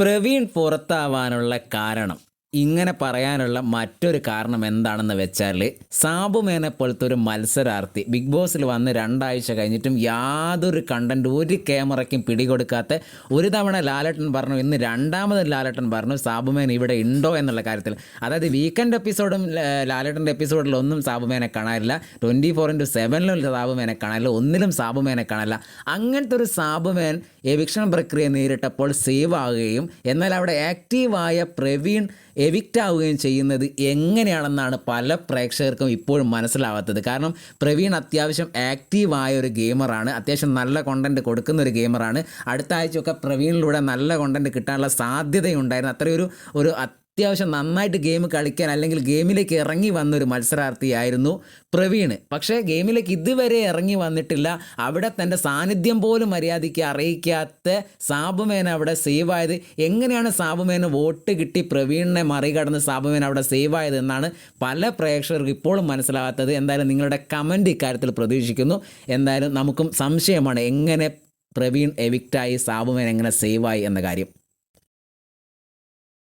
പ്രവീൺ പുറത്താവാനുള്ള കാരണം. ഇങ്ങനെ പറയാനുള്ള മറ്റൊരു കാരണം എന്താണെന്ന് വെച്ചാൽ സാബുമേനെ പോലത്തെ ഒരു മത്സരാർത്ഥി ബിഗ് ബോസിൽ വന്ന് രണ്ടാഴ്ച കഴിഞ്ഞിട്ടും യാതൊരു കണ്ടന്റ് ഒരു ക്യാമറയ്ക്കും പിടികൊടുക്കാത്ത ഒരു തവണ ലാലട്ടൻ പറഞ്ഞു ഇന്ന് രണ്ടാമത് ലാലട്ടൻ പറഞ്ഞു സാബുമേൻ ഇവിടെ ഉണ്ടോ? എന്നുള്ള കാര്യത്തിൽ. അതായത് വീക്കെൻഡ് എപ്പിസോഡും ലാലട്ടന്റെ എപ്പിസോഡിലൊന്നും സാബുമേനെ കാണാനില്ല ട്വന്റി ഫോർ ഇന്റു സെവനിലും സാബുമേനെ കാണാനില്ല ഒന്നിലും സാബുമേനെ കാണാനില്ല അങ്ങനത്തെ ഒരു സാബുമേൻ എവിക്ഷൻ പ്രക്രിയ നേരിട്ടപ്പോൾ സേവ് ആകുകയും എന്നാൽ അവിടെ ആക്റ്റീവായ പ്രവീൺ എവിക്റ്റ് ആവുകയും ചെയ്യുന്നത് എങ്ങനെയാണെന്നാണ് പല പ്രേക്ഷകർക്കും ഇപ്പോഴും മനസ്സിലാവാത്തത്. കാരണം പ്രവീൺ അത്യാവശ്യം ആക്റ്റീവായ ഒരു ഗെയിമറാണ് അത്യാവശ്യം നല്ല കോണ്ടന്റ് കൊടുക്കുന്ന ഒരു ഗെയിമറാണ് അടുത്ത ആഴ്ചയൊക്കെ പ്രവീണിലൂടെ നല്ല കോണ്ടന്റ് കിട്ടാനുള്ള സാധ്യതയുണ്ടായിരുന്നു. അത്രയൊരു ഒരു അത്യാവശ്യം നന്നായിട്ട് ഗെയിം കളിക്കാൻ അല്ലെങ്കിൽ ഗെയിമിലേക്ക് ഇറങ്ങി വന്നൊരു മത്സരാർത്ഥിയായിരുന്നു പ്രവീൺ പക്ഷേ ഗെയിമിലേക്ക് ഇതുവരെ ഇറങ്ങി വന്നിട്ടില്ല. അവിടെ തന്റെ സാന്നിധ്യം പോലും മര്യാദയ്ക്ക് അറിയിക്കാത്ത സാബുമേന അവിടെ സേവ് ആയത്. എങ്ങനെയാണ് സാബുമേന് വോട്ട് കിട്ടി പ്രവീണിനെ മറികടന്ന് സാബുമേൻ അവിടെ സേവ് ആയത് എന്നാണ് പല പ്രേക്ഷകർക്ക് ഇപ്പോഴും മനസ്സിലാകാത്തത് എന്തായാലും നിങ്ങളുടെ കമന്റ് ഇക്കാര്യത്തിൽ പ്രതീക്ഷിക്കുന്നു. എന്തായാലും നമുക്കും സംശയമാണ് എങ്ങനെ പ്രവീൺ എവിക്റ്റായി സാബുമേൻ എങ്ങനെ സേവായി എന്ന കാര്യം.